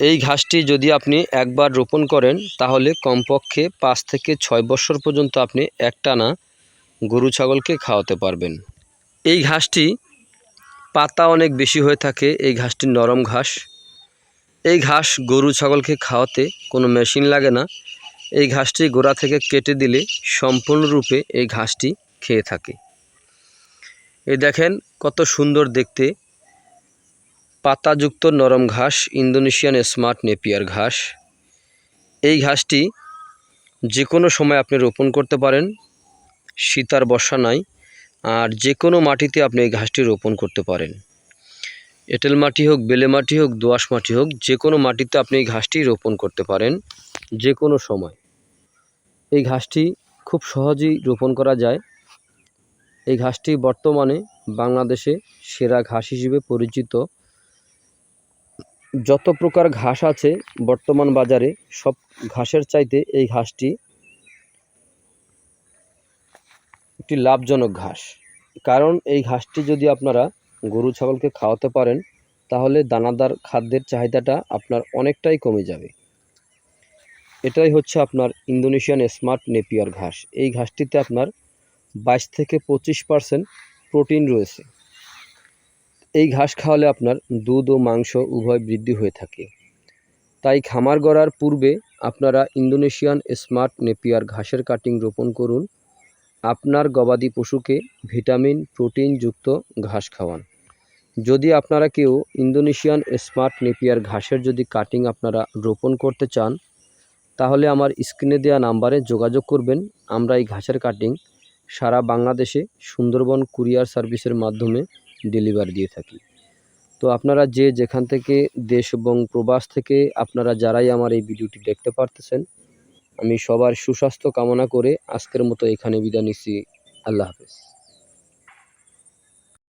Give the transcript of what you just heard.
এই ঘাসটি যদি আপনি একবার রোপণ করেন, তাহলে কমপক্ষে পাঁচ থেকে ছয় বছর পর্যন্ত আপনি একটানা গরু ছাগলকে খাওয়াতে পারবেন। এই ঘাসটি পাতা অনেক বেশি হয়ে থাকে, এই ঘাসটি নরম ঘাস। এই ঘাস গরু ছাগলকে খাওয়াতে কোনো মেশিন লাগে না। এই ঘাসটি গোড়া থেকে কেটে দিলে সম্পূর্ণরূপে এই ঘাসটি খেয়ে থাকে। এই দেখেন কত সুন্দর দেখতে। পাতাযুক্ত নরম ঘাস, ইন্দোনেশিয়ান স্মার্ট নেপিয়ার ঘাস। এই ঘাসটি যে কোনো সময় আপনি রোপণ করতে পারেন, শীতার বর্ষা নাই, আর যে কোনো মাটিতে আপনি এই ঘাসটি রোপণ করতে পারেন। এঁটেল মাটি হোক, বেলে মাটি হোক, দোআঁশ মাটি হোক যে কোনো মাটিতে আপনি এই ঘাসটি রোপণ করতে পারেন যে কোনো সময়। এই ঘাসটি খুব সহজেই রোপণ করা যায়। এই ঘাসটি বর্তমানে বাংলাদেশে সেরা ঘাস হিসেবে পরিচিত। যত প্রকার ঘাস আছে বর্তমান বাজারে, সব ঘাসের চাইতে এই ঘাসটি একটি লাভজনক ঘাস। কারণ এই ঘাসটি যদি আপনারা গরু, ছাগলকে খাওয়াতে পারেন, তাহলে দানাদার খাদ্যের চাহিদাটা আপনার অনেকটাই কমে যাবে। এটাই হচ্ছে আপনার ইন্দোনেশিয়ান স্মার্ট নেপিয়ার ঘাস। এই ঘাসটিতে আপনার বাইশ থেকে পঁচিশ পার্সেন্ট প্রোটিন রয়েছে। এই ঘাস খাওয়ালে আপনার দুধ ও মাংস উভয় বৃদ্ধি হয়ে থাকে। তাই খামার গড়ার পূর্বে আপনারা ইন্দোনেশিয়ান স্মার্ট নেপিয়ার ঘাসের কাটিং রোপণ করুন। আপনার গবাদি পশুকে ভিটামিন প্রোটিনযুক্ত ঘাস খাওয়ান। যদি আপনারা কেউ ইন্দোনেশিয়ান স্মার্ট নেপিয়ার ঘাসের যদি কাটিং আপনারা রোপণ করতে চান, তাহলে আমার স্ক্রিনে দেওয়া নাম্বারে যোগাযোগ করবেন। আমরা এই ঘাসের কাটিং সারা বাংলাদেশে সুন্দরবন কুরিয়ার সার্ভিসের মাধ্যমে ডেলিভারি দিয়ে থাকি। তো আপনারা যে যেখান থেকে দেশ এবং প্রবাস থেকে আপনারা যারাই আমার এই ভিডিওটি দেখতে পারতেছেন, আমি সবার সুস্বাস্থ্য কামনা করে আজকের মতো এখানে বিদায় নিচ্ছি। আল্লাহ হাফেজ।